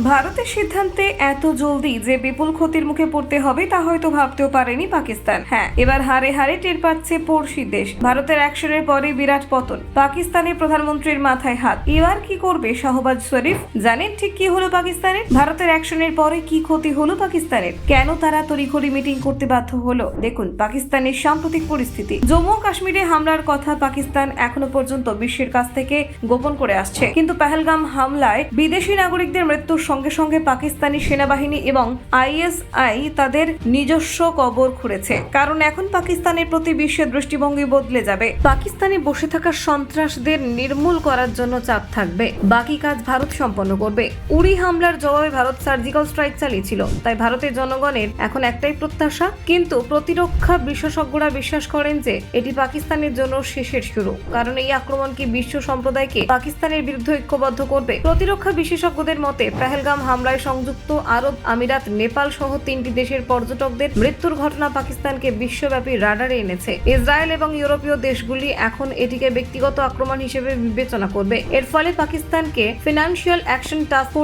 ভারতের সিদ্ধান্তে এত জলদি যে বিপুল ক্ষতির মুখে পড়তে হবে তা হয়তো ভাবতেও পারেনি পাকিস্তান। হ্যাঁ এবার হারে হারে টের পাচ্ছে পড়শি দেশ। ভারতের অ্যাকশনের পরে বিরাট পতন পাকিস্তানের প্রধানমন্ত্রীর মাথায় হাত। এবার কি করবে শাহবাজ শরীফ? জানেন ঠিক কি হলো পাকিস্তানের? ভারতের অ্যাকশনের পরে কি ক্ষতি হলো পাকিস্তানের? কেন তারা তড়িঘড়ি মিটিং করতে বাধ্য হলো? দেখুন, পাকিস্তানের সাম্প্রতিক পরিস্থিতি। জম্মু কাশ্মীরে হামলার কথা পাকিস্তান এখনও পর্যন্ত বিশ্বের কাছ থেকে গোপন করে আসছে। কিন্তু পেহেলগাম হামলায় বিদেশি নাগরিকদের মৃত্যুর সঙ্গে সঙ্গে পাকিস্তানি সেনাবাহিনী এবং আইএসআই তাদের নিজস্ব কবর খুঁড়েছে। কারণ এখন পাকিস্তানের প্রতি বিশ্বের দৃষ্টিভঙ্গি বদলে যাবে। পাকিস্তানে বসে থাকা সন্ত্রাসদের নির্মূল করার জন্য চাপ থাকবে। বাকি কাজ ভারত সম্পন্ন করবে। উড়ি হামলার জবাবে ভারত সার্জিক্যাল স্ট্রাইক চালিয়েছিল। তাই ভারতের জনগণের এখন একটাই প্রত্যাশা। কিন্তু প্রতিরক্ষা বিশেষজ্ঞরা বিশ্বাস করেন যে এটি পাকিস্তানের জন্য শেষের শুরু। কারণ এই আক্রমণ কি বিশ্ব সম্প্রদায়কে পাকিস্তানের বিরুদ্ধে ঐক্যবদ্ধ করবে? প্রতিরক্ষা বিশেষজ্ঞদের মতে পেহেলগাম হামলায় সংযুক্ত আরব আমিরাত নেপাল সহ তিনটি দেশের পর্যটকদের মৃত্যুর ঘটনা পাকিস্তানকে বিশ্বব্যাপী রাডারে এনেছে। ইসরায়েল এবং ইউরোপীয় দেশগুলি এখন এটিকে ব্যক্তিগত আক্রমণ হিসেবে বিবেচনা করবে। এর ফলে পাকিস্তানকে ফিনান্সিয়াল অ্যাকশন টাস্ক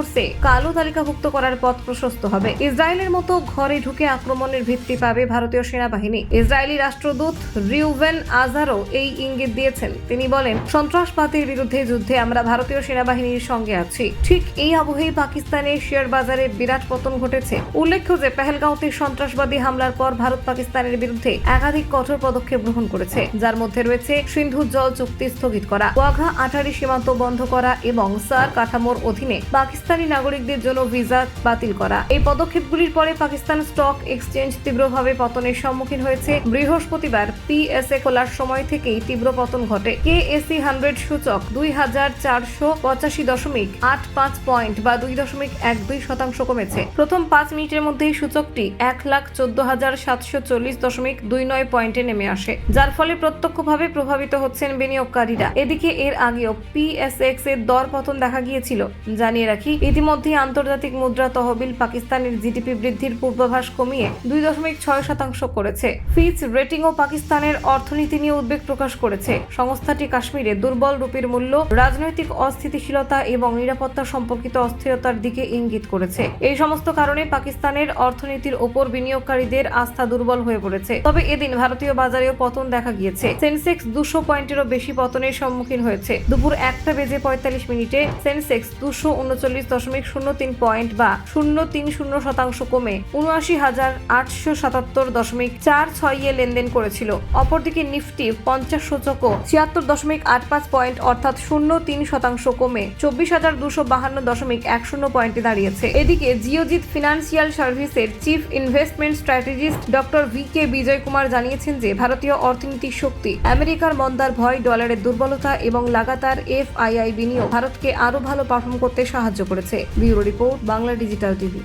কালো তালিকাভুক্ত করার পথ প্রশস্ত হবে। ইসরায়েলের মতো ঘরে ঢুকে আক্রমণের ভিত্তি পাবে ভারতীয় সেনাবাহিনী। ইসরায়েলি রাষ্ট্রদূত রিউভেন আজারও এই ইঙ্গিত দিয়েছেন। তিনি বলেন, সন্ত্রাসবাদের বিরুদ্ধে যুদ্ধে আমরা ভারতীয় সেনাবাহিনীর সঙ্গে আছি। ঠিক এই আবহেই পাকিস্তানের শেয়ার বাজারে বিরাট পতন ঘটেছে। উল্লেখ্য যে, পেহেলগাঁওতে সন্ত্রাসবাদী হামলার পর ভারত পাকিস্তানের বিরুদ্ধে একাধিক কঠোর পদক্ষেপ গ্রহণ করেছে। যার মধ্যে রয়েছে সিন্ধু জল চুক্তি স্থগিত করা, ওয়াঘা আঠারি সীমান্ত বন্ধ করা এবং সার কাঠামোর অধীনে পাকিস্তানি নাগরিকদের জন্য ভিসা বাতিল করা। এই পদক্ষেপগুলির পরে পাকিস্তান স্টক এক্সচেঞ্জ তীব্রভাবে পতনের সম্মুখীন হয়েছে। বৃহস্পতিবার পিএসএ খোলার সময় থেকেই তীব্র পতন ঘটে। কেএসি হান্ড্রেড সূচক দুই হাজার চারশো পঁচাশি দশমিক আট পাঁচ পয়েন্ট বা দুই দশমিক এক দুই শতাংশ কমেছে। প্রথম পাঁচ মিনিটের মধ্যেই সূচকটি এক লাখ চোদ্দ হাজার সাতশো চল্লিশ দশমিক দুই নয় পয়েন্টে নেমে আসে, যার ফলে প্রত্যক্ষভাবে প্রভাবিত হচ্ছেন বিনিয়োগকারীরা। এদিকে এর আগেও পিএসএক্স এর দর পতন দেখা গিয়েছিল। জানিয়ে রাখি ইতিমধ্যে আন্তর্জাতিক মুদ্রা তহবিল পাকিস্তানের জিডিপি বৃদ্ধির পূর্বাভাস কমিয়ে দুই দশমিক ছয় শতাংশ করেছে। ফিচ রেটিংও পাকিস্তানের অর্থনীতি নিয়ে উদ্বেগ প্রকাশ করেছে। সংস্থাটি কাশ্মীরে দুর্বল রুপির মূল্য, রাজনৈতিক অস্থিতিশীলতা এবং নিরাপত্তা সম্পর্কিত অস্থিরতার দিকে ইঙ্গিত করেছে। এই সমস্ত কারণে পাকিস্তানের অর্থনীতির ওপর বিনিয়োগকারীদের আস্থা দুর্বল হয়ে পড়েছে। তবে এদিন ভারতীয় বাজারেও পতন দেখা গিয়েছে। সেন্সেক্স দুশো পয়েন্টেরও বেশি পতনের সম্মুখীন হয়েছে। দুপুর একটা বেজে পঁয়তাল্লিশ মিনিটে সেন্সেক্স দুশো উনচল্লিশ দশমিক শূন্য তিন পয়েন্ট বা শূন্য তিন শূন্য শতাংশ কমে উনআশি হাজার আটশো সাতাত্তর দশমিক চার ছয়ে লেনদেন করেছিল। অপরদিকে নিফটি পঞ্চাশ সূচকও ছিয়াত্তর দশমিক আট পাঁচ পয়েন্ট অর্থাৎ শূন্য তিন শতাংশ কমে চব্বিশ হাজার দুশো বাহান্ন দশমিক এক শূন্য পয়েন্টে দাঁড়িয়েছে। এদিকে জিওজিৎ ফিনান্সিয়াল সার্ভিসের chief investment strategist doctor V K Vijay Kumar জানিয়েছেন যে, ভারতীয় অর্থনীতির শক্তি, আমেরিকার মন্দার ভয়, ডলারের দুর্বলতা এবং লাগাতার এফআইআই বিনিয়োগ ভারতকে আরও ভালো পারফর্ম করতে সাহায্য করেছে। Bureau report, Bangla digital TV.